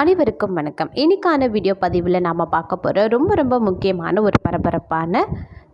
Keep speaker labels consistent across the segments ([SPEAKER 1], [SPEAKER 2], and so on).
[SPEAKER 1] அனைவருக்கும் வணக்கம் இன்றைக்கான வீடியோ பதிவில் நாம் பார்க்க போகிற ரொம்ப ரொம்ப முக்கியமான ஒரு பரபரப்பான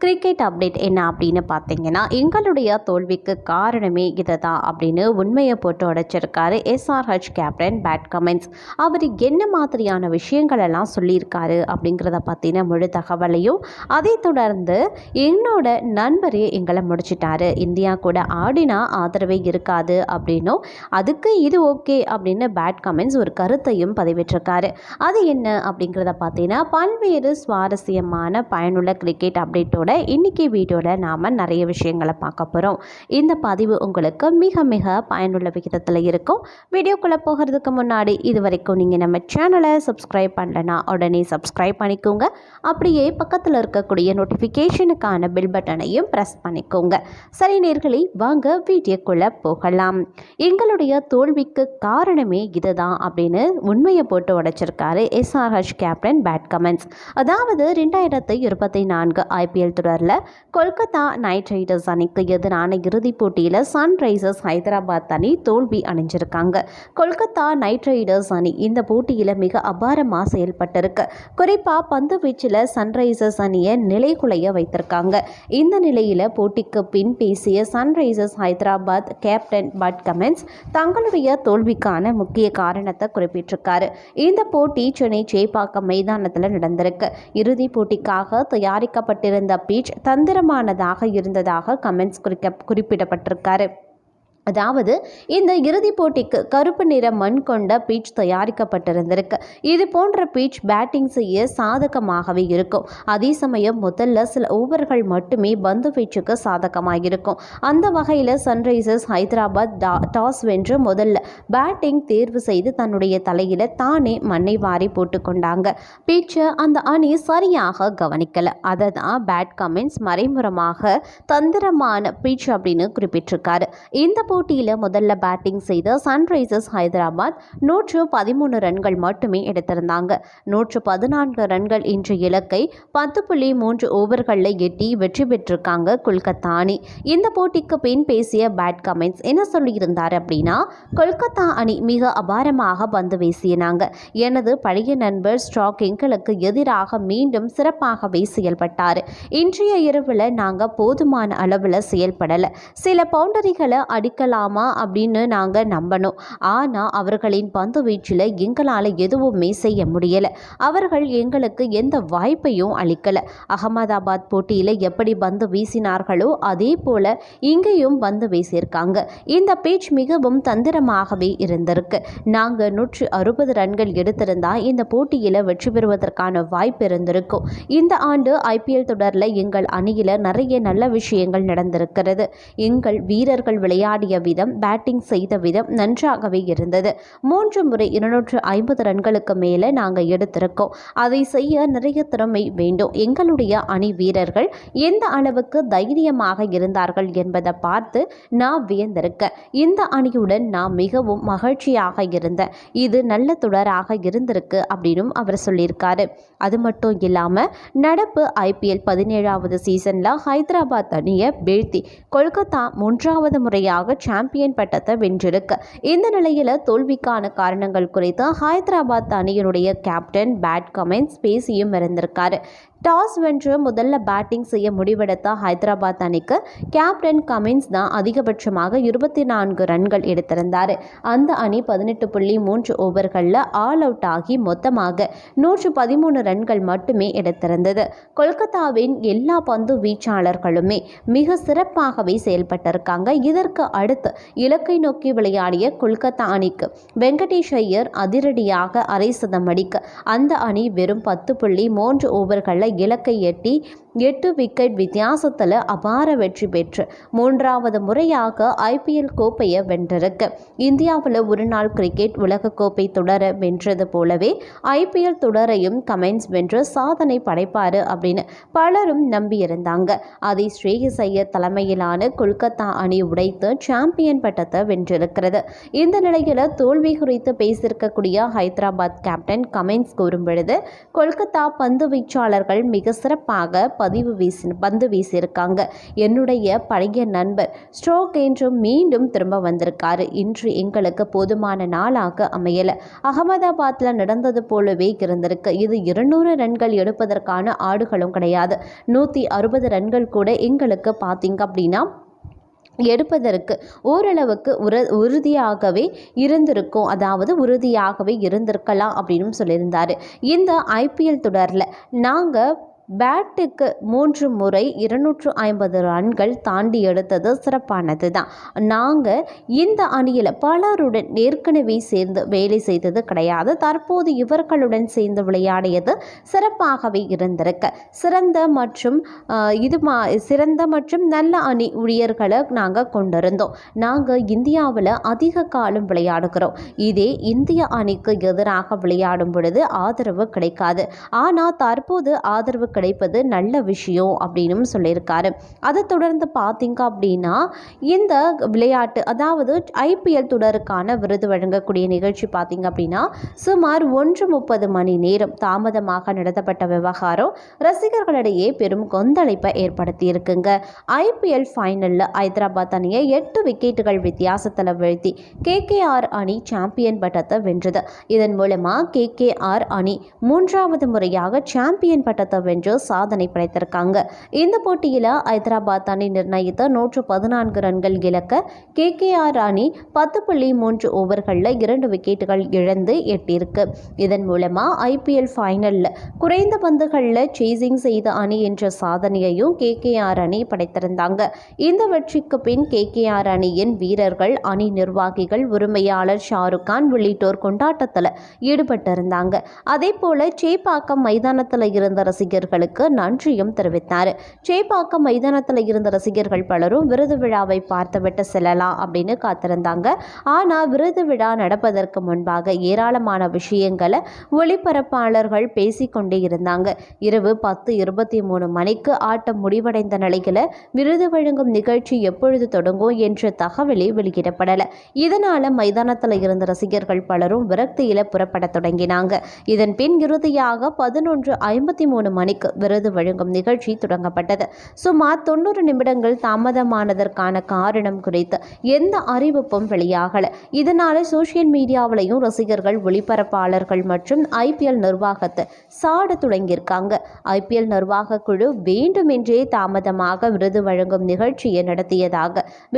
[SPEAKER 1] கிரிக்கெட் அப்டேட் என்ன அப்படின்னு பார்த்தீங்கன்னா எங்களுடைய தோல்விக்கு காரணமே இதை தான் அப்படின்னு உண்மையை போட்டு உடைச்சிருக்காரு எஸ்ஆர்ஹெச் கேப்டன் பேட் கமெண்ட்ஸ் அவர் என்ன மாதிரியான விஷயங்கள் எல்லாம் சொல்லியிருக்காரு அப்படிங்கிறத பற்றின முழு தகவலையும் அதை தொடர்ந்து என்னோட நண்பரே எங்களை முடிச்சிட்டாரு இந்தியா கூட ஆடினா ஆதரவே இருக்காது அப்படின்னும் அதுக்கு இது ஓகே அப்படின்னு பேட் கமெண்ட்ஸ் ஒரு கருத்தையும் பதிவிட்டிருக்காரு அது என்ன அப்படிங்கிறத பார்த்தீங்கன்னா பல்வேறு சுவாரஸ்யமான பயனுள்ள கிரிக்கெட் அப்டேட்டோட பதிவோட இன்றைக்கி வீடியோவில் நாம் நிறைய விஷயங்களை பார்க்க போகிறோம் இந்த பதிவு உங்களுக்கு மிக மிக பயனுள்ள விகிதத்தில் இருக்கும் வீடியோக்குள்ளே போகிறதுக்கு முன்னாடி இது வரைக்கும் நீங்கள் நம்ம சேனலை சப்ஸ்கிரைப் பண்ணலனா உடனே சப்ஸ்கிரைப் பண்ணிக்கோங்க அப்படியே பக்கத்தில் இருக்கக்கூடிய நோட்டிஃபிகேஷனுக்கான பில் பட்டனையும் ப்ரெஸ் பண்ணிக்கோங்க சரி நேர்களை வாங்க வீடியோக்குள்ளே போகலாம் எங்களுடைய தோல்விக்கு காரணமே இதுதான் அப்படின்னு உண்மையை போட்டு உடைச்சிருக்காரு எஸ்ஆர்ஹெச் கேப்டன் பேட் கமெண்ட்ஸ் அதாவது ரெண்டாயிரத்தி இருபத்தி நான்கு ஐபிஎல் தொடரில் கொல்கத்தா நைட் ரைடர்ஸ் அணிக்கு எதிரான இறுதிப் போட்டியில் சன்ரைசர்ஸ் ஹைதராபாத் அணி தோல்வி அணிஞ்சிருக்காங்க கொல்கத்தா நைட் ரைடர்ஸ் அணி இந்த போட்டியில் மிக அபாரமாக செயல்பட்டிருக்கு குறிப்பாக பந்து வீச்சில் சன்ரைசர்ஸ் அணியை நிலைகுலைய வைத்திருக்காங்க இந்த நிலையில் போட்டிக்கு பின் பேசிய Sunrisers Hyderabad captain Pat Cummins தங்களுடைய தோல்விக்கான முக்கிய காரணத்தை குறிப்பிட்டிருக்காரு இந்த போட்டி சென்னை சேப்பாக்கம் மைதானத்தில் நடந்திருக்கு இறுதிப் போட்டிக்காக தயாரிக்கப்பட்டிருந்த பீச் தந்திரமானதாக இருந்ததாக கமெண்ட்ஸ் குறிக்க குறிப்பிடப்பட்டிருக்காரு அதாவது இந்த இறுதிப் போட்டிக்கு கருப்பு நிற மண் கொண்ட பீச் தயாரிக்கப்பட்டிருந்திருக்கு இது போன்ற பீச் பேட்டிங் செய்ய சாதகமாகவே இருக்கும் அதே சமயம் முதல்ல சில ஓவர்கள் மட்டுமே பந்து பீச்சுக்கு சாதகமாக இருக்கும் அந்த வகையில் சன்ரைசர்ஸ் ஹைதராபாத் டாஸ் வென்று முதல்ல பேட்டிங் தேர்வு செய்து தன்னுடைய தலையில் தானே மண்ணை வாரி போட்டுக்கொண்டாங்க பீச்சை அந்த அணி சரியாக கவனிக்கலை அதை தான் பேட் கமெண்ட்ஸ் மறைமுறமாக தந்திரமான பீச் அப்படின்னு குறிப்பிட்டிருக்காரு இந்த போட்டியில் முதல்ல பேட்டிங் செய்த சன்ரைசர்ஸ் ஹைதராபாத் நூற்று பதிமூணு ரன்கள் மட்டுமே எடுத்திருந்தாங்க நூற்று பதினான்கு ரன்கள் என்ற இலக்கை பத்து புள்ளி மூன்று ஓவர்களில் எட்டி வெற்றி பெற்றிருக்காங்க கொல்கத்தா அணி இந்த போட்டிக்கு பின் பேசிய பேட் கமெண்ட்ஸ் என்ன சொல்லியிருந்தார் அப்படின்னா கொல்கத்தா அணி மிக அபாரமாக பந்து வீசினாங்க எனது பழைய நண்பர் ஸ்ட்ராக் எங்களுக்கு எதிராக மீண்டும் சிறப்பாகவே செயல்பட்டார் இன்றைய இரவில் நாங்கள் போதுமான அளவில் செயல்படலை சில பவுண்டரிகளை அடிக்க இருக்கலாமா அப்படின்னு நாங்கள் நம்பணும் ஆனால் அவர்களின் பந்து வீச்சில் எங்களால் எதுவுமே செய்ய முடியலை அவர்கள் எங்களுக்கு எந்த வாய்ப்பையும் அளிக்கலை அகமதாபாத் போட்டியில் எப்படி பந்து வீசினார்களோ அதே போல் இங்கேயும் பந்து வீசியிருக்காங்க இந்த பேச் மிகவும் தந்திரமாகவே இருந்திருக்கு நாங்கள் நூற்று அறுபது ரன்கள் எடுத்திருந்தால் இந்த போட்டியில் வெற்றி பெறுவதற்கான வாய்ப்பு இருந்திருக்கும் இந்த ஆண்டு ஐபிஎல் தொடரில் எங்கள் அணியில் நிறைய நல்ல விஷயங்கள் நடந்திருக்கிறது எங்கள் வீரர்கள் விளையாடிய ஆடிய விதம் பேட்டிங் செய்த விதம் நன்றாகவே இருந்தது மூன்று முறை இருநூற்று ஐம்பது ரன்களுக்கு மேலே நாங்கள் எடுத்திருக்கோம் அதை செய்ய நிறைய திறமை வேண்டும் எங்களுடைய அணி வீரர்கள் எந்த அளவுக்கு தைரியமாக இருந்தார்கள் என்பதை பார்த்து நான் வியந்திருக்கேன் இந்த அணியுடன் நான் மிகவும் மகிழ்ச்சியாக இருந்தேன் இது நல்ல தொடராக இருந்திருக்கு அப்படின்னும் அவர் சொல்லியிருக்காரு அது மட்டும் இல்லாமல் நடப்பு ஐபிஎல் பதினேழாவது சீசனில் ஹைதராபாத் அணியை வீழ்த்தி கொல்கத்தா மூன்றாவது முறையாக சாம்பியன் பட்டத்தை வென்றிருக்கு இந்த நிலையில் தோல்விக்கான காரணங்கள் குறித்து ஹைதராபாத் அணியினுடைய கேப்டன் பேட் கமெண்ட்ஸ் பேசியும் இருந்திருக்காரு டாஸ் வென்று முதல்ல பேட்டிங் செய்ய முடிவெடுத்த ஹைதராபாத் அணிக்கு கேப்டன் கமின்ஸ் தான் அதிகபட்சமாக இருபத்தி நான்கு ரன்கள் எடுத்திருந்தார் அந்த அணி பதினெட்டு புள்ளி மூன்று ஓவர்களில் ஆல் அவுட் ஆகி மொத்தமாக நூற்று பதிமூணு ரன்கள் மட்டுமே எடுத்திருந்தது கொல்கத்தாவின் எல்லா பந்து வீச்சாளர்களுமே மிக சிறப்பாகவே செயல்பட்டிருக்காங்க இதற்கு அடுத்து இலக்கை நோக்கி விளையாடிய கொல்கத்தா அணிக்கு வெங்கடேஷ் ஐயர் அதிரடியாக அரை சதம் அடிக்க அந்த அணி வெறும் பத்து புள்ளி மூன்று ஓவர்களில் இலக்கை எட்டி எட்டு விக்கெட் வித்தியாசத்தில் அபார வெற்றி பெற்று மூன்றாவது முறையாக ஐபிஎல் கோப்பையை வென்றிருக்கு இந்தியாவில் ஒருநாள் கிரிக்கெட் உலகக்கோப்பை தொடர வென்றது போலவே ஐபிஎல் தொடரையும் கமெண்ட்ஸ் வென்று சாதனை படைப்பார் அப்படின்னு பலரும் நம்பியிருந்தாங்க அதை ஸ்ரேயஸ் தலைமையிலான கொல்கத்தா அணி உடைத்து சாம்பியன் பட்டத்தை வென்றிருக்கிறது இந்த நிலையில் தோல்வி குறித்து பேசியிருக்கக்கூடிய ஹைதராபாத் கேப்டன் கமெண்ட்ஸ் கூறும் பொழுது கொல்கத்தா பந்து வீச்சாளர்கள் மிக சிறப்பாக பதிவு வீசி பந்து வீசியிருக்காங்க என்னுடைய பழைய நண்பர் ஸ்ட்ரோக் என்றும் மீண்டும் திரும்ப வந்திருக்காரு இன்று எங்களுக்கு போதுமான நாளாக அமையலை அகமதாபாத்தில் நடந்தது போலவே இருந்திருக்கு இது இருநூறு ரன்கள் எடுப்பதற்கான ஆடுகளும் கிடையாது நூற்றி அறுபது ரன்கள் கூட எங்களுக்கு பார்த்தீங்க அப்படின்னா எடுப்பதற்கு ஓரளவுக்கு உற உறுதியாகவே இருந்திருக்கும் அதாவது உறுதியாகவே இருந்திருக்கலாம் அப்படின்னு சொல்லியிருந்தார் இந்த ஐபிஎல் தொடரில் நாங்கள் பேட்டுக்கு மூன்று முறை இருநூற்று ஐம்பது ரன்கள் தாண்டி எடுத்தது சிறப்பானது தான் நாங்கள் இந்த அணியில் பலருடன் ஏற்கனவே சேர்ந்து வேலை செய்தது கிடையாது தற்போது இவர்களுடன் சேர்ந்து விளையாடியது சிறப்பாகவே இருந்திருக்கு சிறந்த மற்றும் இது மா சிறந்த மற்றும் நல்ல அணி ஊழியர்களை நாங்கள் கொண்டிருந்தோம் நாங்கள் இந்தியாவில் அதிக காலம் விளையாடுகிறோம் இதே இந்திய அணிக்கு எதிராக விளையாடும் பொழுது ஆதரவு கிடைக்காது ஆனால் தற்போது ஆதரவு கிடைப்பது நல்ல விஷயம் அப்படின்னு சொல்லியிருக்காரு அதை தொடர்ந்து பார்த்தீங்க அப்படின்னா இந்த விளையாட்டு அதாவது ஐபிஎல் தொடருக்கான விருது வழங்கக்கூடிய நிகழ்ச்சி பார்த்தீங்க அப்படின்னா சுமார் ஒன்று முப்பது மணி நேரம் தாமதமாக நடத்தப்பட்ட விவகாரம் ரசிகர்களிடையே பெரும் கொந்தளிப்பை ஏற்படுத்தி இருக்குங்க ஐபிஎல் ஃபைனலில் ஹைதராபாத் அணியை எட்டு விக்கெட்டுகள் வித்தியாசத்தில் வீழ்த்தி கேகேஆர் அணி சாம்பியன் பட்டத்தை வென்றது இதன் மூலமாக கேகேஆர் அணி மூன்றாவது முறையாக சாம்பியன் பட்டத்தை வென்று என்று சாதனை படைத்திருக்காங்க இந்த போட்டியில் ஐதராபாத் அணி நிர்ணயித்த நூற்று பதினான்கு ரன்கள் இழக்க கே கே ஆர் அணி பத்து புள்ளி மூன்று ஓவர்களில் இரண்டு விக்கெட்டுகள் இழந்து எட்டியிருக்கு இதன் மூலமாக ஐபிஎல் ஃபைனலில் குறைந்த பந்துகளில் சேசிங் செய்த அணி என்ற சாதனையையும் கே கே ஆர் அணி படைத்திருந்தாங்க இந்த வெற்றிக்கு பின் கே கே ஆர் அணியின் வீரர்கள் அணி நிர்வாகிகள் உரிமையாளர் ஷாருக் கான் உள்ளிட்டோர் கொண்டாட்டத்தில் ஈடுபட்டிருந்தாங்க அதே போல சேப்பாக்கம் மைதானத்தில் இருந்த ரசிகர்கள் ரசிகர்களுக்கு நன்றியும் தெரிவித்தார் சேப்பாக்கம் மைதானத்தில் இருந்த ரசிகர்கள் பலரும் விருது விழாவை பார்த்துவிட்டு செல்லலாம் அப்படின்னு காத்திருந்தாங்க ஆனால் விருது விழா நடப்பதற்கு முன்பாக ஏராளமான விஷயங்களை ஒளிபரப்பாளர்கள் பேசிக்கொண்டே இருந்தாங்க இரவு பத்து இருபத்தி மூணு மணிக்கு ஆட்டம் முடிவடைந்த நிலையில் விருது வழங்கும் நிகழ்ச்சி எப்பொழுது தொடங்கும் என்ற தகவலை வெளியிடப்படலை இதனால மைதானத்தில் இருந்த ரசிகர்கள் பலரும் விரக்தியில புறப்பட தொடங்கினாங்க இதன் பின் இறுதியாக பதினொன்று ஐம்பத்தி மூணு மணிக்கு விருது வழங்கும் நிகழ்ச்சி தொடங்கப்பட்டது சுமார் தொண்ணூறு நிமிடங்கள் தாமதமானதற்கான காரணம் குறித்து எந்த அறிவிப்பும் வெளியாகல இதனால சோசியல் மீடியாவிலையும் ரசிகர்கள் ஒளிபரப்பாளர்கள் மற்றும் ஐபிஎல் நிர்வாகத்தை சாட தொடங்கியிருக்காங்க ஐபிஎல் நிர்வாக குழு வேண்டுமென்றே தாமதமாக விருது வழங்கும் நிகழ்ச்சியை நடத்தியதாக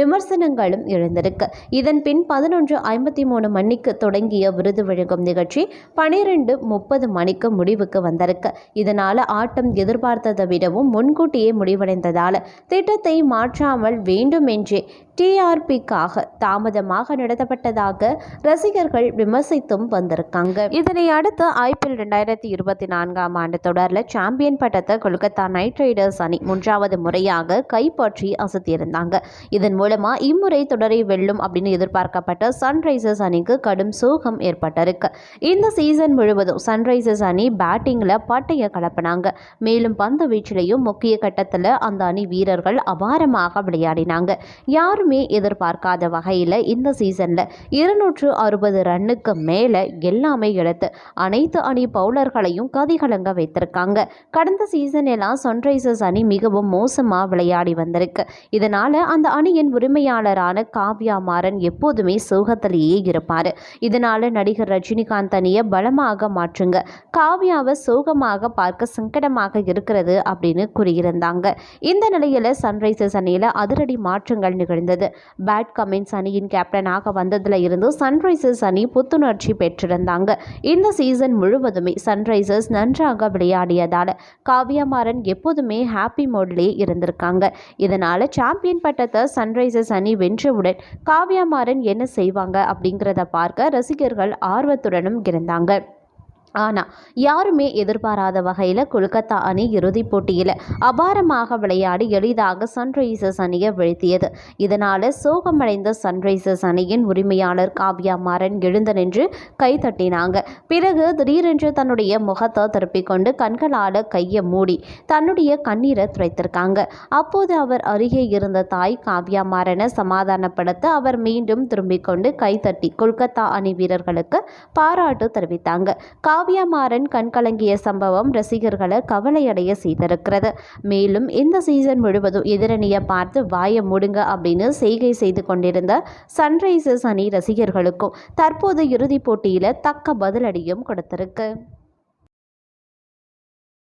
[SPEAKER 1] விமர்சனங்களும் எழுந்திருக்கு இதன் பின் பதினொன்று ஐம்பத்தி மூணு மணிக்கு தொடங்கிய விருது வழங்கும் நிகழ்ச்சி பனிரெண்டு முப்பது மணிக்கு முடிவுக்கு வந்திருக்கு இதனால ஆட்சி ஆட்டம் எதிர்பார்த்ததை விடவும் முன்கூட்டியே முடிவடைந்ததால் திட்டத்தை மாற்றாமல் வேண்டுமென்றே டிஆர்பிக்காக தாமதமாக நடத்தப்பட்டதாக ரசிகர்கள் விமர்சித்தும் வந்திருக்காங்க இதனை அடுத்து ஐபிஎல் ரெண்டாயிரத்தி இருபத்தி நான்காம் ஆண்டு தொடரில் சாம்பியன் பட்டத்தை கொல்கத்தா நைட் ரைடர்ஸ் அணி மூன்றாவது முறையாக கைப்பற்றி அசத்தியிருந்தாங்க இதன் மூலமாக இம்முறை தொடரை வெல்லும் அப்படின்னு எதிர்பார்க்கப்பட்ட சன்ரைசர்ஸ் அணிக்கு கடும் சோகம் ஏற்பட்டிருக்கு இந்த சீசன் முழுவதும் சன்ரைசர்ஸ் அணி பேட்டிங்கில் பட்டைய கலப்பினாங்க மேலும் பந்த வீச்சிலையும் முக்கிய கட்டத்தில் அந்த அணி வீரர்கள் அபாரமாக விளையாடினாங்க யாருமே எதிர்பார்க்காத வகையில் இந்த சீசனில் இருநூற்று அறுபது ரன்னுக்கு மேலே எல்லாமே எடுத்து அனைத்து அணி பவுலர்களையும் கதிகலங்க வைத்திருக்காங்க கடந்த சீசன் எல்லாம் சன்ரைசர்ஸ் அணி மிகவும் மோசமாக விளையாடி வந்திருக்கு இதனால் அந்த அணியின் உரிமையாளரான காவ்யா மாறன் எப்போதுமே சோகத்திலேயே இருப்பார் இதனால் நடிகர் ரஜினிகாந்த் அணியை பலமாக மாற்றுங்க காவ்யாவை சோகமாக பார்க்க சங்கடம் நேரமாக இருக்கிறது அப்படின்னு கூறியிருந்தாங்க இந்த நிலையில் சன்ரைசர்ஸ் அணியில் அதிரடி மாற்றங்கள் நிகழ்ந்தது பேட் கமின்ஸ் அணியின் கேப்டனாக வந்ததில் இருந்து சன்ரைசர்ஸ் அணி புத்துணர்ச்சி பெற்றிருந்தாங்க இந்த சீசன் முழுவதுமே சன்ரைசர்ஸ் நன்றாக விளையாடியதால் காவியமாறன் எப்போதுமே ஹாப்பி மோட்லேயே இருந்திருக்காங்க இதனால் சாம்பியன் பட்டத்தை சன்ரைசர்ஸ் அணி வென்றவுடன் காவியமாறன் என்ன செய்வாங்க அப்படிங்கிறத பார்க்க ரசிகர்கள் ஆர்வத்துடனும் இருந்தாங்க ஆனால் யாருமே எதிர்பாராத வகையில் கொல்கத்தா அணி இறுதிப் போட்டியில் அபாரமாக விளையாடி எளிதாக சன்ரைசர்ஸ் அணியை வீழ்த்தியது இதனால் சோகமடைந்த சன்ரைசர்ஸ் அணியின் உரிமையாளர் காவ்யா மாறன் எழுந்து நின்று கைதட்டினாங்க பிறகு திடீரென்று தன்னுடைய முகத்தை கொண்டு கண்களால் கையை மூடி தன்னுடைய கண்ணீரை துடைத்திருக்காங்க அப்போது அவர் அருகே இருந்த தாய் காவ்யா மாறனை சமாதானப்படுத்த அவர் மீண்டும் திரும்பிக் கொண்டு கைத்தட்டி கொல்கத்தா அணி வீரர்களுக்கு பாராட்டு தெரிவித்தாங்க கா காவ்யா மாறன் கண்கலங்கிய சம்பவம் ரசிகர்களை கவலையடைய செய்திருக்கிறது மேலும் இந்த சீசன் முழுவதும் எதிரணியை பார்த்து வாய முடுங்க அப்படின்னு செய்கை செய்து கொண்டிருந்த சன்ரைசர்ஸ் அணி ரசிகர்களுக்கும் தற்போது இறுதிப் போட்டியில் தக்க பதிலடியும் கொடுத்திருக்கு